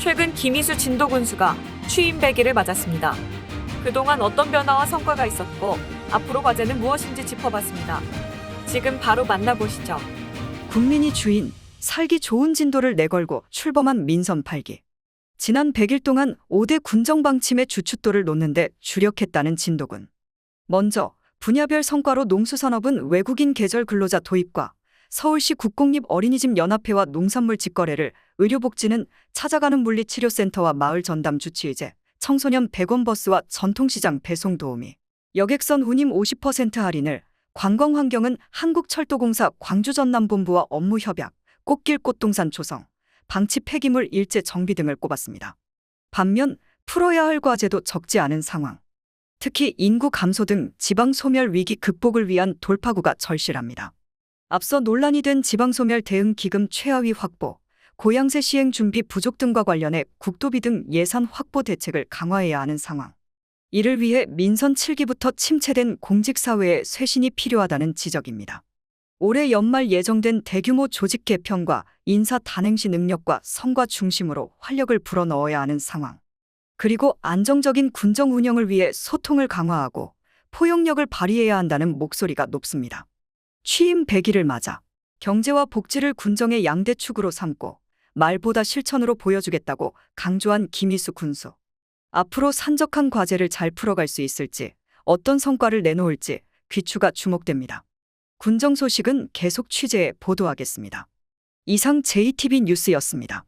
최근 김희수 진도 군수가 취임 100일을 맞았습니다. 그동안 어떤 변화와 성과가 있었고 앞으로 과제는 무엇인지 짚어봤습니다. 지금 바로 만나보시죠. 국민이 주인, 살기 좋은 진도를 내걸고 출범한 민선 8기. 지난 100일 동안 5대 군정 방침의 주춧돌을 놓는데 주력했다는 진도군. 먼저 분야별 성과로 농수산업은 외국인 계절 근로자 도입과 서울시 국공립 어린이집 연합회와 농산물 직거래를, 의료복지는 찾아가는 물리치료센터와 마을 전담 주치의제, 청소년 100원 버스와 전통시장 배송 도우미, 여객선 운임 50% 할인을, 관광환경은 한국철도공사 광주전남본부와 업무 협약, 꽃길 꽃동산 조성, 방치 폐기물 일제 정비 등을 꼽았습니다. 반면 풀어야 할 과제도 적지 않은 상황. 특히 인구 감소 등 지방 소멸 위기 극복을 위한 돌파구가 절실합니다. 앞서 논란이 된 지방 소멸 대응 기금 최하위 확보, 고양세 시행 준비 부족 등과 관련해 국도비 등 예산 확보 대책을 강화해야 하는 상황. 이를 위해 민선 7기부터 침체된 공직사회의 쇄신이 필요하다는 지적입니다. 올해 연말 예정된 대규모 조직 개편과 인사 단행시 능력과 성과 중심으로 활력을 불어넣어야 하는 상황. 그리고 안정적인 군정 운영을 위해 소통을 강화하고 포용력을 발휘해야 한다는 목소리가 높습니다. 취임 100일을 맞아 경제와 복지를 군정의 양대 축으로 삼고 말보다 실천으로 보여주겠다고 강조한 김희수 군수. 앞으로 산적한 과제를 잘 풀어갈 수 있을지, 어떤 성과를 내놓을지 귀추가 주목됩니다. 군정 소식은 계속 취재해 보도하겠습니다. 이상 JTB 뉴스였습니다.